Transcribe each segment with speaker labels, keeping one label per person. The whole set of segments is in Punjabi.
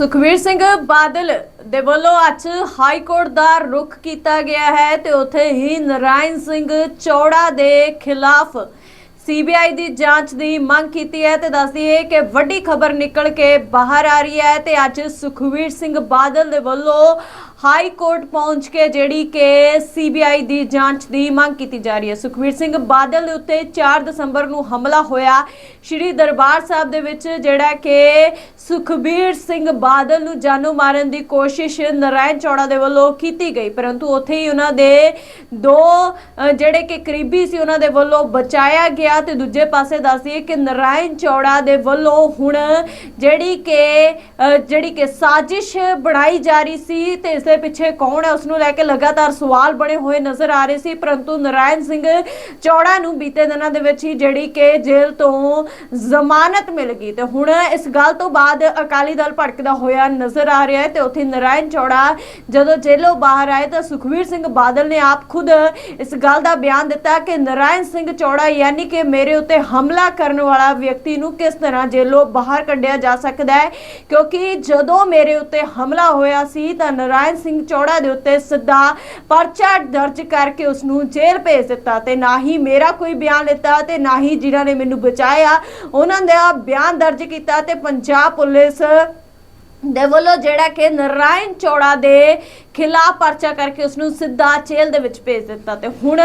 Speaker 1: ਸੁਖਵੀਰ ਸਿੰਘ ਬਾਦਲ ਦੇ ਵੱਲੋਂ ਅੱਜ ਹਾਈ ਕੋਰਟ ਦਾ ਰੁਖ ਕੀਤਾ ਗਿਆ ਹੈ ਤੇ ਉੱਥੇ ਹੀ ਨਰਾਇਣ ਸਿੰਘ ਚੌੜਾ ਦੇ ਖਿਲਾਫ ਸੀਬੀਆਈ ਦੀ ਜਾਂਚ ਦੀ ਮੰਗ ਕੀਤੀ ਹੈ ਤੇ ਦੱਸਦੀ ਹੈ ਕਿ ਵੱਡੀ ਖਬਰ ਨਿਕਲ ਕੇ ਬਾਹਰ ਆ ਰਹੀ ਹੈ ਤੇ ਅੱਜ ਸੁਖਵੀਰ ਸਿੰਘ ਬਾਦਲ ਦੇ ਵੱਲੋਂ ਹਾਈ ਕੋਰਟ ਪਹੁੰਚ ਕੇ ਜਿਹੜੀ ਕਿ ਸੀਬੀਆਈ ਦੀ ਜਾਂਚ ਦੀ ਮੰਗ ਕੀਤੀ ਜਾ ਰਹੀ ਹੈ। ਸੁਖਵੀਰ ਸਿੰਘ ਬਾਦਲ ਦੇ ਉੱਤੇ 4 ਦਸੰਬਰ ਨੂੰ ਹਮਲਾ ਹੋਇਆ। ਸ਼੍ਰੀ ਦਰਬਾਰ ਸਾਹਿਬ ਦੇ ਵਿੱਚ ਜਿਹੜਾ ਕਿ ਸੁਖਬੀਰ ਸਿੰਘ ਬਾਦਲ ਨੂੰ ਜਾਨੋਂ ਮਾਰਨ ਦੀ ਕੋਸ਼ਿਸ਼ ਨਰਾਇਣ ਚੌੜਾ ਦੇ ਵੱਲੋਂ ਕੀਤੀ ਗਈ, ਪਰੰਤੂ ਉੱਥੇ ਹੀ ਉਹਨਾਂ ਦੇ ਦੋ ਜਿਹੜੇ ਕਿ ਕਰੀਬੀ ਸੀ, ਉਹਨਾਂ ਦੇ ਵੱਲੋਂ ਬਚਾਇਆ ਗਿਆ ਤੇ ਦੂਜੇ ਪਾਸੇ ਦੱਸਦੀਏ ਕਿ ਨਰਾਇਣ ਚੌੜਾ ਦੇ ਵੱਲੋਂ ਹੁਣ ਜਿਹੜੀ ਕਿ ਜਿਹੜੀ ਕਿ ਸਾਜ਼ਿਸ਼ ਬਣਾਈ ਜਾ ਰਹੀ ਸੀ ਤੇ ਇਸ ਦੇ ਪਿੱਛੇ ਕੌਣ ਹੈ? ਉਸ ਨੂੰ ਲੈ ਕੇ ਲਗਾਤਾਰ ਸਵਾਲ ਬਣੇ ਹੋਏ ਨਜ਼ਰ ਆ ਰਹੇ ਸੀ, ਪਰੰਤੂ ਨਰਾਇਣ ਸਿੰਘ ਚੌੜਾ ਨੂੰ ਬੀਤੇ ਦਿਨਾਂ ਦੇ ਵਿੱਚ ਹੀ ਜਿਹੜੀ ਕਿ ਜੇਲ੍ਹ ਤੋਂ ਜ਼ਮਾਨਤ ਮਿਲ ਗਈ ਤੇ ਹੁਣ ਇਸ ਗੱਲ ਤੋਂ ਬਾਅਦ ਅਕਾਲੀ ਦਲ ਭੜਕਦਾ ਹੋਇਆ ਨਜ਼ਰ ਆ ਰਿਹਾ ਹੈ ਤੇ ਉੱਥੇ ਨਰਾਇਣ ਚੌੜਾ ਜਦੋਂ ਜੇਲ੍ਹੋਂ ਬਾਹਰ ਆਏ ਤਾਂ ਸੁਖਵੀਰ ਸਿੰਘ ਬਾਦਲ ਨੇ ਆਪ ਖੁਦ ਇਸ ਗੱਲ ਦਾ ਬਿਆਨ ਦਿੱਤਾ ਕਿ ਨਰਾਇਣ ਸਿੰਘ ਚੌੜਾ ਯਾਨੀ ਕਿ ਮੇਰੇ ਉੱਤੇ ਹਮਲਾ ਕਰਨ ਵਾਲਾ ਵਿਅਕਤੀ ਨੂੰ ਕਿਸ ਤਰ੍ਹਾਂ ਜੇਲ੍ਹੋਂ ਬਾਹਰ ਕੱਢਿਆ ਜਾ ਸਕਦਾ ਹੈ? ਕਿਉਂਕਿ ਜਦੋਂ ਮੇਰੇ ਉੱਤੇ ਹਮਲਾ ਹੋਇਆ ਸੀ ਤਾਂ ਨਰਾਇਣ ਸਿੰਘ ਚੌੜਾ ਦੇ ਉੱਤੇ ਸਿੱਧਾ ਪਰਚਾ ਦਰਜ ਕਰਕੇ ਉਸ ਨੂੰ ਜੇਲ੍ਹ ਭੇਜ ਦਿੱਤਾ ਤੇ ਨਾ ਹੀ ਮੇਰਾ ਕੋਈ ਬਿਆਨ ਲਿੱਤਾ ਤੇ ਨਾ ਹੀ ਜਿਨ੍ਹਾਂ ਨੇ ਮੈਨੂੰ ਬਚਾਇਆ, ਉਹਨਾਂ ਦਾ ਬਿਆਨ ਦਰਜ ਕੀਤਾ ਤੇ ਪੰਜਾਬ ਪੁਲਿਸ ਦੇ ਵੱਲੋਂ ਜਿਹੜਾ ਕਿ ਨਰਾਇਣ ਚੌੜਾ ਦੇ ਖਿਲਾਫ ਪਰਚਾ ਕਰਕੇ ਉਸ ਨੂੰ ਸਿੱਧਾ ਜੇਲ੍ਹ ਦੇ ਵਿੱਚ ਭੇਜ ਦਿੱਤਾ ਤੇ ਹੁਣ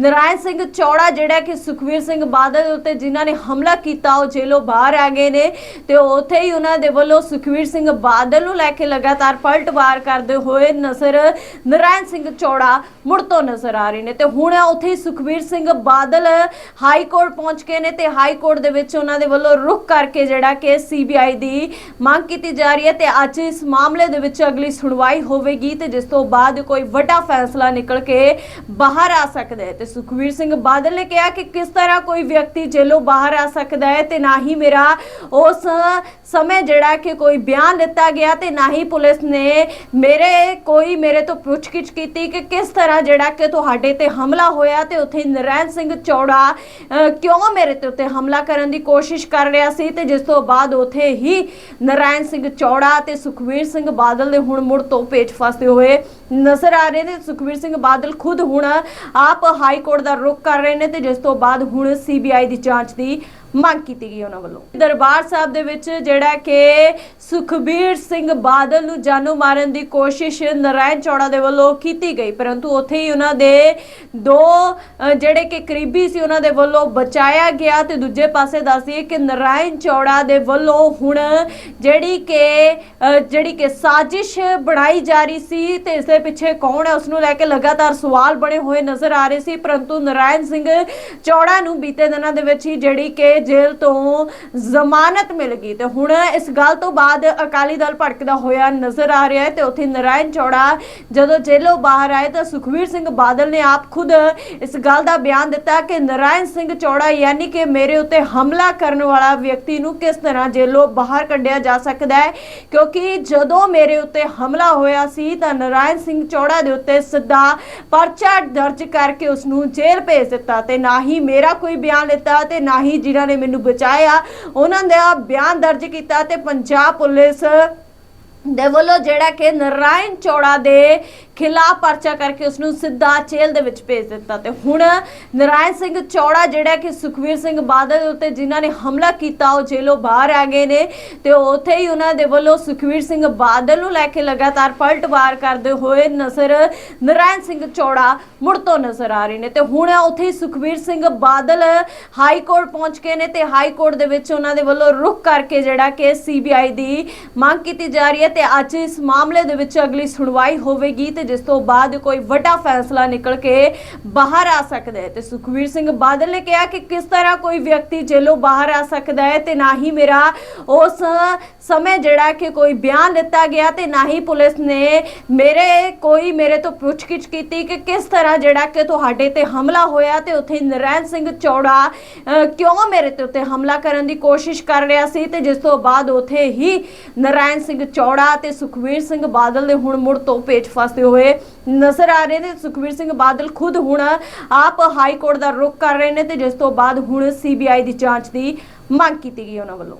Speaker 1: ਨਰਾਇਣ ਸਿੰਘ ਚੌੜਾ, ਜਿਹੜਾ ਕਿ ਸੁਖਵੀਰ ਸਿੰਘ ਬਾਦਲ ਦੇ ਉੱਤੇ ਜਿਨ੍ਹਾਂ ਨੇ ਹਮਲਾ ਕੀਤਾ, ਉਹ ਜੇਲ੍ਹੋਂ ਬਾਹਰ ਆ ਗਏ ਨੇ ਤੇ ਉੱਥੇ ਹੀ ਉਹਨਾਂ ਦੇ ਵੱਲੋਂ ਸੁਖਵੀਰ ਸਿੰਘ ਬਾਦਲ ਨੂੰ ਲੈ ਕੇ ਲਗਾਤਾਰ ਪਲਟਵਾਰ ਕਰਦੇ ਹੋਏ ਨਜ਼ਰ ਨਰਾਇਣ ਸਿੰਘ ਚੌੜਾ ਮੁੜ ਤੋਂ ਨਜ਼ਰ ਆ ਰਹੇ ਨੇ ਤੇ ਹੁਣ ਉੱਥੇ ਹੀ ਸੁਖਵੀਰ ਸਿੰਘ ਬਾਦਲ ਹਾਈ ਕੋਰਟ ਪਹੁੰਚ ਗਏ ਨੇ ਤੇ ਹਾਈ ਕੋਰਟ ਦੇ ਵਿੱਚ ਉਹਨਾਂ ਦੇ ਵੱਲੋਂ ਰੁਕ ਕਰਕੇ ਜਿਹੜਾ ਕਿ ਸੀਬੀਆਈ ਦੀ ਮੰਗ ਕੀਤੀ ਜਾ ਰਹੀ ਹੈ ਤੇ ਅੱਜ ਇਸ ਮਾਮਲੇ ਦੇ ਵਿੱਚ ਅਗਲੀ ਸੁਣਵਾਈ ਹੋਵੇਗੀ ਤੇ ਜਿਸ ਤੋਂ ਬਾਅਦ ਕੋਈ ਵੱਡਾ ਫੈਸਲਾ ਨਿਕਲ ਕੇ ਬਾਹਰ ਆ ਸਕਦਾ ਹੈ। ਤੇ ਸੁਖਵੀਰ ਸਿੰਘ ਬਾਦਲ ਨੇ ਕਿਹਾ ਕਿ ਕਿਸ ਤਰ੍ਹਾਂ ਕੋਈ ਵਿਅਕਤੀ ਜੇਲੋਂ ਬਾਹਰ ਆ ਸਕਦਾ ਹੈ ਤੇ ਨਾ ਹੀ ਮੇਰਾ ਉਸ ਸਮੇਂ ਜਿਹੜਾ ਕਿ ਕੋਈ ਬਿਆਨ ਦਿੱਤਾ ਗਿਆ ਤੇ ਨਾ ਹੀ ਪੁਲਿਸ ਨੇ ਮੇਰੇ ਕੋਈ ਮੇਰੇ ਤੋਂ ਪੁੱਛਗਿੱਛ ਕੀਤੀ ਕਿ ਕਿਸ ਤਰ੍ਹਾਂ ਜਿਹੜਾ ਕਿ ਤੁਹਾਡੇ ਤੇ ਹਮਲਾ ਹੋਇਆ ਤੇ ਉੱਥੇ ਨਰੈਣ ਸਿੰਘ ਚੌੜਾ ਅ, ਕਿਉਂ ਮੇਰੇ ਤੇ ਉੱਤੇ ਹਮਲਾ ਕਰਨ ਦੀ ਕੋਸ਼ਿਸ਼ ਕਰ ਰਿਹਾ ਸੀ ਤੇ ਜਿਸ ਤੋਂ ਬਾਅਦ ਉੱਥੇ ਹੀ ਨਰੈਣ ਸਿੰਘ ਚੌੜਾ ਤੇ ਸੁਖਵੀਰ ਸਿੰਘ ਬਾਦਲ ਦੇ ਹੁਣ ਮੁੜ ਤੋਂ ਪੇਚ ਫਸਦੇ ਹੋਏ ਨਜ਼ਰ ਆ ਰਹੇ ਨੇ। ਸੁਖਵੀਰ ਸਿੰਘ ਬਾਦਲ ਖੁਦ ਹੁਣ ਆਪ ਹਾਈ ਕੋਰਟ ਦਾ ਰੁਖ ਕਰ ਰਹੇ ਨੇ ਤੇ ਜਿਸ ਤੋਂ ਬਾਅਦ ਹੁਣ ਸੀਬੀਆਈ ਦੀ ਜਾਂਚ ਦੀ ਮੰਗ ਕੀਤੀ ਗਈ ਉਹਨਾਂ ਵੱਲੋਂ। ਦਰਬਾਰ ਸਾਹਿਬ ਦੇ ਵਿੱਚ ਜਿਹੜਾ ਕਿ ਸੁਖਬੀਰ ਸਿੰਘ ਬਾਦਲ ਨੂੰ ਜਾਨੂ ਮਾਰਨ ਦੀ ਕੋਸ਼ਿਸ਼ ਨਰਾਇਣ ਚੌੜਾ ਦੇ ਵੱਲੋਂ ਕੀਤੀ ਗਈ, ਪਰੰਤੂ ਉੱਥੇ ਹੀ ਉਹਨਾਂ ਦੇ ਦੋ ਜਿਹੜੇ ਕਿ ਕਰੀਬੀ ਸੀ ਉਹਨਾਂ ਦੇ ਵੱਲੋਂ ਬਚਾਇਆ ਗਿਆ ਤੇ ਦੂਜੇ ਪਾਸੇ ਦੱਸਦੀਏ ਕਿ ਨਰਾਇਣ ਚੌੜਾ ਦੇ ਵੱਲੋਂ ਹੁਣ ਜਿਹੜੀ ਕਿ ਜਿਹੜੀ ਕਿ ਸਾਜ਼ਿਸ਼ ਬਣਾਈ ਜਾ ਰਹੀ ਸੀ ਤੇ ਇਸ ਦੇ ਪਿੱਛੇ ਕੌਣ ਹੈ ਉਸ ਨੂੰ ਲੈ ਕੇ ਲਗਾਤਾਰ ਸਵਾਲ ਬਣੇ ਹੋਏ ਨਜ਼ਰ ਆ ਰਹੇ ਸੀ, ਪਰੰਤੂ ਨਰਾਇਣ ਸਿੰਘ ਚੌੜਾ ਨੂੰ ਬੀਤੇ ਦਿਨਾਂ ਦੇ ਵਿੱਚ ਹੀ ਜਿਹੜੀ ਕਿ ਜੇਲ੍ਹ ਤੋਂ ਜ਼ਮਾਨਤ ਮਿਲ ਗਈ ਤੇ ਹੁਣ ਇਸ ਗੱਲ ਤੋਂ ਬਾਅਦ ਅਕਾਲੀ ਦਲ ਭੜਕਦਾ ਹੋਇਆ ਨਜ਼ਰ ਆ ਰਿਹਾ ਹੈ ਤੇ ਉੱਥੇ ਨਰਾਇਣ ਚੌੜਾ ਜਦੋਂ ਜੇਲ੍ਹੋਂ ਬਾਹਰ ਆਏ ਤਾਂ ਸੁਖਵੀਰ ਸਿੰਘ ਬਾਦਲ ਨੇ ਆਪ ਖੁਦ ਇਸ ਗੱਲ ਦਾ ਬਿਆਨ ਦਿੱਤਾ ਕਿ ਨਰਾਇਣ ਸਿੰਘ ਚੌੜਾ ਯਾਨੀ ਕਿ ਮੇਰੇ ਉੱਤੇ ਹਮਲਾ ਕਰਨ ਵਾਲਾ ਵਿਅਕਤੀ ਨੂੰ ਕਿਸ ਤਰ੍ਹਾਂ ਜੇਲ੍ਹੋਂ ਬਾਹਰ ਕੱਢਿਆ ਜਾ ਸਕਦਾ ਹੈ? ਕਿਉਂਕਿ ਜਦੋਂ ਮੇਰੇ ਉੱਤੇ ਹਮਲਾ ਹੋਇਆ ਸੀ ਤਾਂ ਨਰਾਇਣ ਸਿੰਘ ਚੌੜਾ ਦੇ ਉੱਤੇ ਸਿੱਧਾ ਪਰਚਾ ਦਰਜ ਕਰਕੇ ਉਸ ਨੂੰ ਜੇਲ੍ਹ ਭੇਜ ਦਿੱਤਾ ਤੇ ਨਾ ਹੀ ਮੇਰਾ ਕੋਈ ਬਿਆਨ ਲਿੱਤਾ ਤੇ ਨਾ ਹੀ ਜਿਨ੍ਹਾਂ ਨੇ ਮੈਨੂੰ ਬਚਾਇਆ। ਉਹਨਾਂ ਦਾ ਬਿਆਨ ਦਰਜ ਕੀਤਾ ਤੇ ਪੰਜਾਬ ਪੁਲਿਸ ਦੇ ਵੱਲੋਂ ਜਿਹੜਾ ਕਿ ਨਰਾਇਣ ਚੌੜਾ ਦੇ ਖਿਲਾਫ ਪਰਚਾ ਕਰਕੇ ਉਸ ਨੂੰ ਸਿੱਧਾ ਜੇਲ੍ਹ ਦੇ ਵਿੱਚ ਭੇਜ ਦਿੱਤਾ ਤੇ ਹੁਣ ਨਰਾਇਣ ਸਿੰਘ ਚੌੜਾ ਜਿਹੜਾ ਕਿ ਸੁਖਵੀਰ ਸਿੰਘ ਬਾਦਲ ਉੱਤੇ ਜਿਨ੍ਹਾਂ ਨੇ ਹਮਲਾ ਕੀਤਾ, ਉਹ ਜੇਲ੍ਹੋਂ ਬਾਹਰ ਆ ਗਏ ਨੇ ਤੇ ਉੱਥੇ ਹੀ ਉਹਨਾਂ ਦੇ ਵੱਲੋਂ ਸੁਖਵੀਰ ਸਿੰਘ ਬਾਦਲ ਨੂੰ ਲੈ ਕੇ ਲਗਾਤਾਰ ਪਲਟਵਾਰ ਕਰਦੇ ਹੋਏ ਨਜ਼ਰ ਨਰਾਇਣ ਸਿੰਘ ਚੌੜਾ ਮੁੜ ਤੋਂ ਨਜ਼ਰ ਆ ਰਹੇ ਨੇ ਤੇ ਹੁਣ ਉੱਥੇ ਹੀ ਸੁਖਵੀਰ ਸਿੰਘ ਬਾਦਲ ਹਾਈ ਕੋਰਟ ਪਹੁੰਚ ਗਏ ਨੇ ਤੇ ਹਾਈ ਕੋਰਟ ਦੇ ਵਿੱਚ ਉਹਨਾਂ ਦੇ ਵੱਲੋਂ ਰੁਕ ਕਰਕੇ ਜਿਹੜਾ ਕਿ ਸੀਬੀਆਈ ਦੀ ਮੰਗ ਕੀਤੀ ਜਾ ਰਹੀ ਹੈ ਤੇ ਅੱਜ ਇਸ ਮਾਮਲੇ ਦੇ ਵਿੱਚ ਅਗਲੀ ਸੁਣਵਾਈ ਹੋਵੇਗੀ ਤੇ ਜਿਸ ਤੋਂ ਬਾਅਦ ਕੋਈ ਵੱਡਾ ਫੈਸਲਾ ਨਿਕਲ ਕੇ ਬਾਹਰ ਆ ਸਕਦਾ ਹੈ। ਤੇ ਸੁਖਵੀਰ ਸਿੰਘ ਬਾਦਲ ਨੇ ਕਿਹਾ ਕਿ ਕਿਸ ਤਰ੍ਹਾਂ ਕੋਈ ਵਿਅਕਤੀ ਜੇਲੋਂ ਬਾਹਰ ਆ ਸਕਦਾ ਹੈ ਤੇ ਨਾ ਹੀ ਮੇਰਾ ਉਸ ਸਮੇਂ ਜਿਹੜਾ ਕਿ ਕੋਈ ਬਿਆਨ ਦਿੱਤਾ ਗਿਆ ਤੇ ਨਾ ਹੀ ਪੁਲਿਸ ਨੇ ਮੇਰੇ ਕੋਈ ਮੇਰੇ ਤੋਂ ਪੁੱਛਗਿੱਛ ਕੀਤੀ ਕਿ ਕਿਸ ਤਰ੍ਹਾਂ ਜਿਹੜਾ ਕਿ ਤੁਹਾਡੇ ਤੇ ਹਮਲਾ ਹੋਇਆ ਤੇ ਉੱਥੇ ਨਰੈਣ ਸਿੰਘ ਚੌੜਾ ਕਿਉਂ ਮੇਰੇ ਤੇ ਉੱਤੇ ਹਮਲਾ ਕਰਨ ਦੀ ਕੋਸ਼ਿਸ਼ ਕਰ ਰਿਹਾ ਸੀ ਤੇ ਜਿਸ ਤੋਂ ਬਾਅਦ ਉੱਥੇ ਹੀ ਨਰੈਣ ਸਿੰਘ ਚੌੜਾ ਤੇ ਸੁਖਵੀਰ ਸਿੰਘ ਬਾਦਲ ਦੇ ਹੁਣ ਮੁੜ ਤੋਂ ਪੇਚ ਫਸਦੇ ਹੋਏ ਨਜ਼ਰ ਆ ਰਹੇ ਨੇ। ਸੁਖਵੀਰ ਸਿੰਘ ਬਾਦਲ ਖੁਦ ਹੁਣ ਆਪ ਹਾਈ ਕੋਰਟ ਦਾ ਰੁਖ ਕਰ ਰਹੇ ਨੇ ਤੇ ਜਿਸ ਤੋਂ ਬਾਅਦ ਹੁਣ ਸੀਬੀਆਈ ਦੀ ਜਾਂਚ ਦੀ ਮੰਗ ਕੀਤੀ ਗਈ ਉਹਨਾਂ ਵੱਲੋਂ।